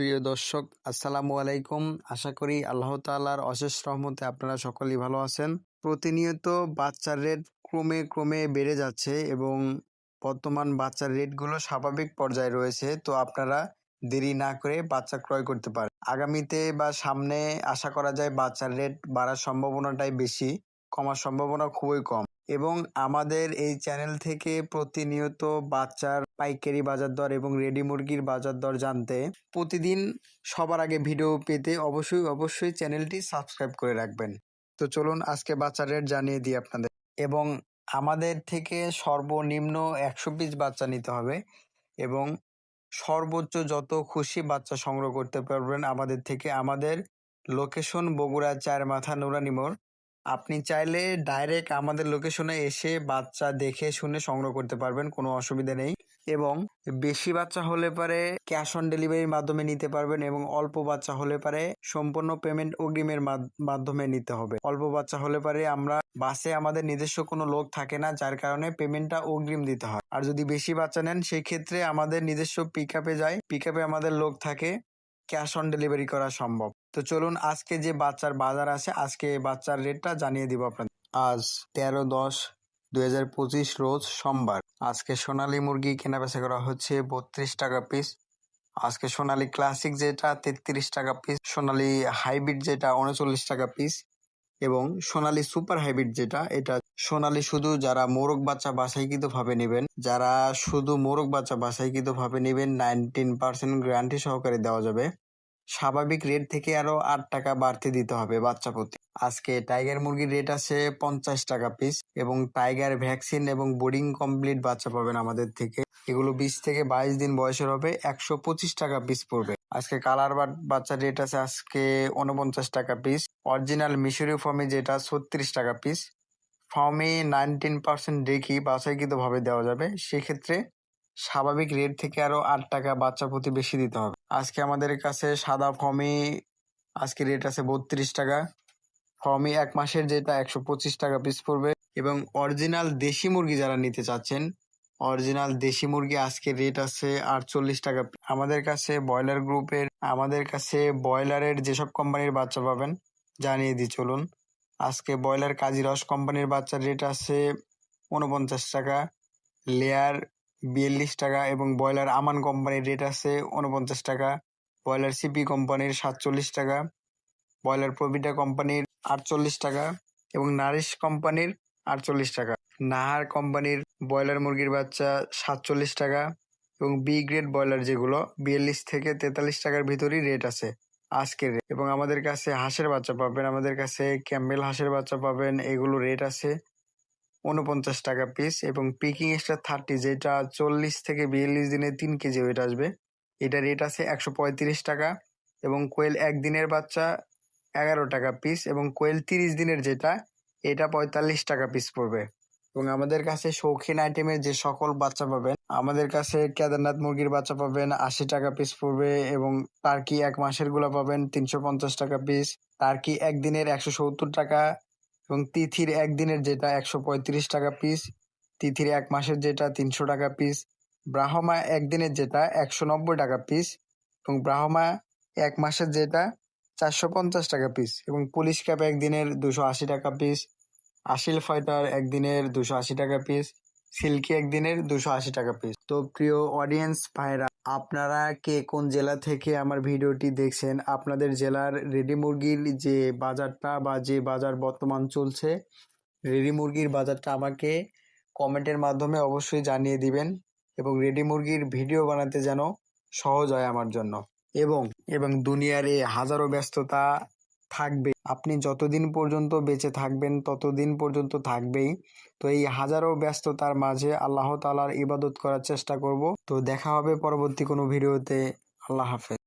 প্রিয় দর্শক, আসসালামু আলাইকুম। আশা করি আল্লাহ তাআলার অশেষ রহমতে আপনারা সকলেই ভালো আছেন। প্রতিনিয়ত বাচ্চার রেট ক্রমে ক্রমে বেড়ে যাচ্ছে এবং বর্তমান বাচ্চার রেটগুলো স্বাভাবিক পর্যায়ে রয়েছে। তো আপনারা দেরি না করে বাচ্চা ক্রয় করতে পারেন। আগামীতে বা সামনে আশা করা যায় বাচ্চার রেট বাড়ার সম্ভাবনাটাই বেশি, কমার সম্ভাবনা খুবই কম। এবং আমাদের এই চ্যানেল থেকে প্রতিনিয়ত বাচ্চার পাইকারি বাজার দর এবং রেডি মুরগির বাজার দর জানতে প্রতিদিন সবার আগে ভিডিও পেতে অবশ্যই অবশ্যই চ্যানেলটি সাবস্ক্রাইব করে রাখবেন। তো চলুন আজকে বাচ্চার রেট জানিয়ে দিই আপনাদের। এবং আমাদের থেকে সর্বনিম্ন একশো পিস বাচ্চা নিতে হবে এবং সর্বোচ্চ যত খুশি বাচ্চা সংগ্রহ করতে পারবেন আমাদের থেকে। আমাদের লোকেশন বগুড়া চার মাথা নুরানি মোড়। আপনি চাইলে ডাইরেক্ট আমাদের লোকেশনে এসে বাচ্চা দেখে শুনে সংগ্রহ করতে পারবেন, কোনো অসুবিধা নেই। এবং বেশি বাচ্চা হলে পারে ক্যাশ অন ডেলিভারির মাধ্যমে নিতে পারবেন এবং অল্প বাচ্চা হলে পারে সম্পূর্ণ পেমেন্ট অগ্রিমের মাধ- মাধ্যমে নিতে হবে। অল্প বাচ্চা হলে পারে আমরা বাসে আমাদের নিজস্ব কোনো লোক থাকে না, যার কারণে পেমেন্টটা অগ্রিম দিতে হয়। আর যদি বেশি বাচ্চা নেন, সেই ক্ষেত্রে আমাদের নিজস্ব পিক আপে যায়। পিক আপে আমাদের লোক থাকে। ক্যাশ অন ডেলিভারি করা সম্ভব। তো চলুন আজকে যে বাচ্চার বাজার আছে, আজকে বাচ্চার রেটটা জানিয়ে দিব আপনাদের। আজ তেরো দশ দুই রোজ সোমবার। আজকে সোনালি মুরগি কেনা বেচা করা হচ্ছে বত্রিশ টাকা পিস আজকে সোনালি ক্লাসিক যেটা তেত্রিশ টাকা পিস সোনালি হাইব্রিড যেটা উনচল্লিশ টাকা পিস এবং সোনালী সুপার হাইব্রিড যেটা, এটা সোনালী শুধু যারা মোরগ বাচ্চা বাছাইকৃত ভাবে নেবেন, যারা শুধু মোরগ বাচ্চা বাছাইকৃত ভাবে নেবেন নাইনটিন পার্সেন্ট গ্যারান্টি সহকারে দেওয়া যাবে। স্বাভাবিক রেট থেকে আরও আট টাকা বাড়তি দিতে হবে বাচ্চা প্রতি। আজকে টাইগার মুরগির রেট আছে পঞ্চাশ টাকা পিস এবং টাইগার ভ্যাকসিন এবং বোর্ডিং কমপ্লিট বাচ্চা পাবেন আমাদের থেকে। এগুলো বিশ থেকে বাইশ দিন বয়সের হবে, একশো পঁচিশ টাকা পিস পড়বে। আজকে কালার বাট বাচ্চার রেট আছে আজকে উনপঞ্চাশ টাকা পিস অরিজিনাল মিশরি ফর্মে যেটা ছত্রিশ টাকা পিস ফর্মে নাইনটিন পার্সেন্ট দেখি, বাছাইকৃতভাবে দেওয়া যাবে। সেক্ষেত্রে স্বাভাবিক রেট থেকে আরও আট টাকা বাচ্চা প্রতি বেশি দিতে হবে। আজকে আমাদের কাছে সাদা ফর্মে আজকে রেট আছে বত্রিশ টাকা। ফর্মে এক মাসের যেটা একশো পঁচিশ টাকা পিস পড়বে। এবং অরিজিনাল দেশি মুরগি যারা নিতে চাচ্ছেন অরিজিনাল দেশি মুরগি আজকে রেট আছে আটচল্লিশ টাকা। আমাদের কাছে ব্রয়লার গ্রুপের, আমাদের কাছে ব্রয়লারের যেসব কোম্পানির বাচ্চা পাবেন, জানিয়ে দিই, চলুন। আজকে ব্রয়লার কাজিরস কোম্পানির বাচ্চার রেট আছে উনপঞ্চাশ টাকা, লেয়ার বিয়াল্লিশ টাকা এবং ব্রয়লার আমান কোম্পানির রেট আছে উনপঞ্চাশ টাকা, ব্রয়লার সিপি কোম্পানির সাতচল্লিশ টাকা, ব্রয়লার প্রবিটা কোম্পানির আটচল্লিশ টাকা এবং নারিশ কোম্পানির আটচল্লিশ টাকা। নাহার কোম্পানির ব্রয়লার মুরগির বাচ্চা সাতচল্লিশ টাকা এবং বি গ্রেড ব্রয়লার যেগুলো, বিয়াল্লিশ থেকে তেতাল্লিশ টাকার ভিতরই রেট আছে আজকের rate। এবং আমাদের কাছে হাঁসের বাচ্চা পাবেন, আমাদের কাছে ক্যাম্বেল হাঁসের বাচ্চা পাবেন, এগুলো রেট আছে উনপঞ্চাশ টাকা পিস এবং পিকিং স্টার থার্টি যেটা চল্লিশ থেকে বিয়াল্লিশ দিনে তিন কেজি ওয়েট আসবে, এটা রেট আছে একশো পঁয়ত্রিশ টাকা এবং কোয়েল একদিনের বাচ্চা এগারো টাকা পিস এবং কোয়েল তিরিশ দিনের যেটা, এটা পঁয়তাল্লিশ টাকা পিস পড়বে এবং আমাদের কাছে শৌখিন আইটেমের যে সকল বাচ্চা পাবেন, আমাদের কাছে কেদারনাথ মুরগির বাচ্চা পাবেন, আশি টাকা পিস পড়বে এবং টার্কি এক মাসেরগুলা পাবেন, তিনশো পঞ্চাশ টাকা পিস টার্কি একদিনের একশো সত্তর টাকা এবং তিথির একদিনের যেটা একশো পঁয়ত্রিশ টাকা পিস তিথির এক মাসের যেটা তিনশো টাকা পিস ব্রাহ্মা একদিনের যেটা একশো নব্বই টাকা পিস এবং ব্রাহ্মা এক মাসের যেটা চারশো পঞ্চাশ টাকা পিস এবং পুলিশ ক্যাপ একদিনের দুশো আশি টাকা পিস আশিল ফাইটার একদিনের দুশো আশি টাকা পিস সিল্কি একদিনের দুশো আশি টাকা পিস তো প্রিয় অডিয়েন্স ভাইরা, আপনারা কে কোন জেলা থেকে আমার ভিডিওটি দেখছেন, আপনাদের জেলার রেডি মুরগির যে বাজারটা বা যে বাজার বর্তমান চলছে রেডি মুরগির বাজারটা আমাকে কমেন্টের মাধ্যমে অবশ্যই জানিয়ে দিবেন এবং রেডি মুরগির ভিডিও বানাতে যেন সহজ হয় আমার জন্য। এবং এবং দুনিয়ার এই হাজারো ব্যস্ততা থাকবে। আপনি যতদিন পর্যন্ত বেঁচে থাকবেন, ততদিন পর্যন্ত থাকবেই। তো এই হাজারো ব্যস্ততার মাঝে আল্লাহ তালার ইবাদত করার চেষ্টা করব। তো দেখা হবে পরবর্তী কোনো ভিডিওতে। আল্লাহ হাফেজ।